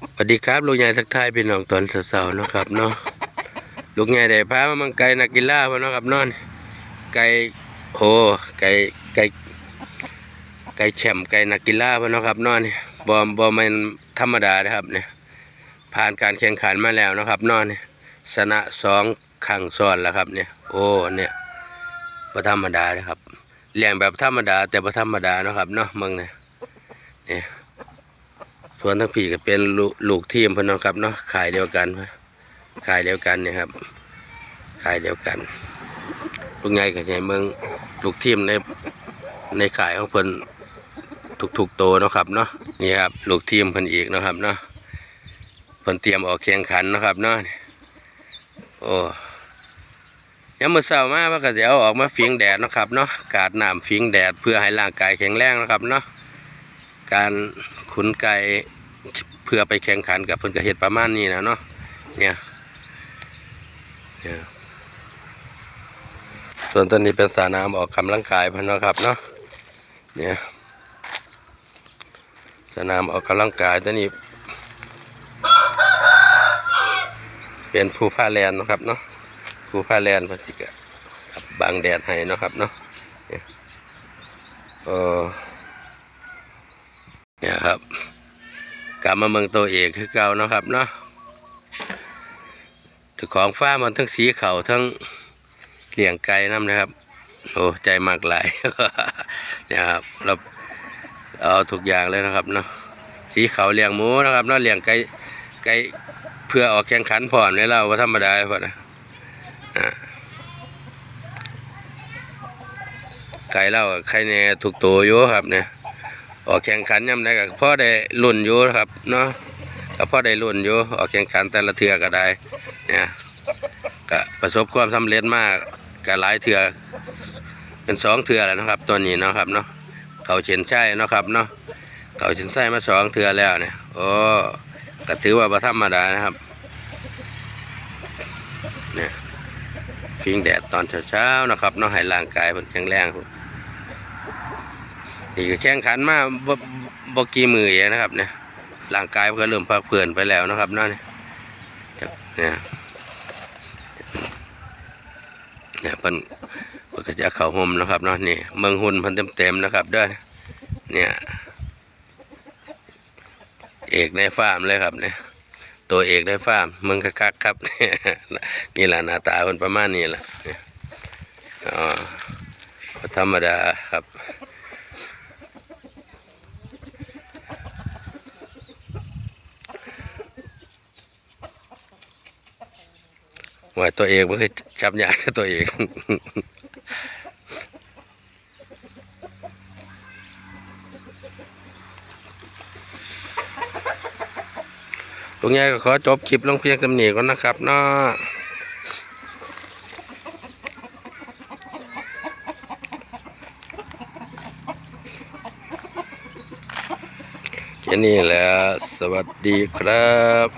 สวัสดีครับลูกใหญ่ทักทายพี่น้องตอนเช้าๆนะครับเนาะลูกใหญ่ได้พามามังไก่นักกีฬาพ่นเนาะครับนอนไก่โหไก่ไก่ไก่แชมป์ไก่นักกีฬาพ่นเนาะครับนอนนี่บ่บ่แม่นธรรมดานะครับเนี่ยผ่านการแข่งขันมาแล้วนะครับนอนนี่ชนะสองครั้งซ้อนแล้วครับเนี่ย โอ้เนี่ยบ่ธรรมดาเลยครับเลี้ยงแบบธรรมดาแต่บ่ธรรมดานะครับเนาะมึงเนี่ยเนี่ย วนทั้งพี่ก็เป็นลูลูกทีมพนเนะครับเนาะขายเดียวกันขายเดียวกันเนี่ยครับขายเดียวกันลูกใหญ่ก็ใช่เมืองลูกทีมในในขายของเพิ่นทุกๆโตเนาะครับเนาะนี่ครับลูกทีมเพิ่นอีกเนาะครับเนาะเพิ่นเตรียมออกแข่งขันเนาะครับเนาะโอ้ยามมื้อเช้ามาเพิ่นก็สิเอออกมาฟิงแดดนะครับเนาะกาดน้ำฟิงแดดเพื่อให้ร่างกายแข็งแรงนะครับเนาะ การขุนไก่เพื่อไปแข่งขันกับเพิ่นกระเฮ็ดประมาณนี้นะเนาะเนี่ยเนี่ยส่วนตอนนี้เป็นสระน้ำออกกำลังกายพิ่นนะครับเนาะเนี่ยสนามออกกำลังกายตัวนี้ เป็นผู้พาแลนนะครับเนาะผู้พาแลนพิ่นสิกะบังแดดให้นะครับเนาะเนี่ยเออ เนี่ยครับ กลับมาเมืองตัวเอกคือเก่านะครับเนาะถือของฟ้ามันทั้งสีเขาทั้งเลี้ยงไก่น้ำนะครับ โอ้ใจมากหลายเนี่ยครับเราเอาทุกอย่างเลยนะครับเนาะสีเขาเลี้ยงหมูนะครับเนาะเลี้ยงไก่ไก่เพื่อออกแข่งขันผ่อนในเราว่าธรรมดาพอนะไก่เราไข่แน่ถูกตัวอยู่ครับเนี่ย ออกแข่งขันย่ำได้ก็พ่อได้รุ่นอยู่ครับเนาะก็พ่อได้รุ่นอยู่ออกแข่งขันแต่ละเทือก็ได้เนี่ยก็ประสบความสำเร็จมากก็หลายเทือเป็นสองเทือแล้วนะครับ ตัวนี้เนาะครับเนาะเขาเฉียนใช่เนาะครับเนาะเขาเฉียนใช่มาสองเทือแล้วเนี่ยโอ้ก็ถือว่าประธรรมดานะครับเนี่ยฟิงแดดตอนเช้าๆนะครับเนาะให้ร่างกายมันแข็งแรง นี่ก็แข่งขันมาบบกี่มือเองนะครับ เนี่ยร่างกายก็เริ่มพักเพื่อนไปแล้วนะครับเนาะเนี่ยเนี่ยเนี่ยเพิ่นเพิ่นก็จะเข้าห่มนะครับเนาะนี่เมืองหุ่นพิ่นเต็มๆนะครับเด้อเนี่ย เอกในฟาร์มเลยครับเนี่ยตัวเอกในฟาร์มเมืองคักๆครับนี่แหละหน้าตาเพิ่นประมาณนี้แหละเอ่อ๋อธรรมดาครับ ว่าตัวเองมันคือจับยาตัวเองตรงนี้ก็ขอจบคลิปลงเพียงสำเนีก่อนนะครับเนาะแค่นี้แหละ สวัสดีครับ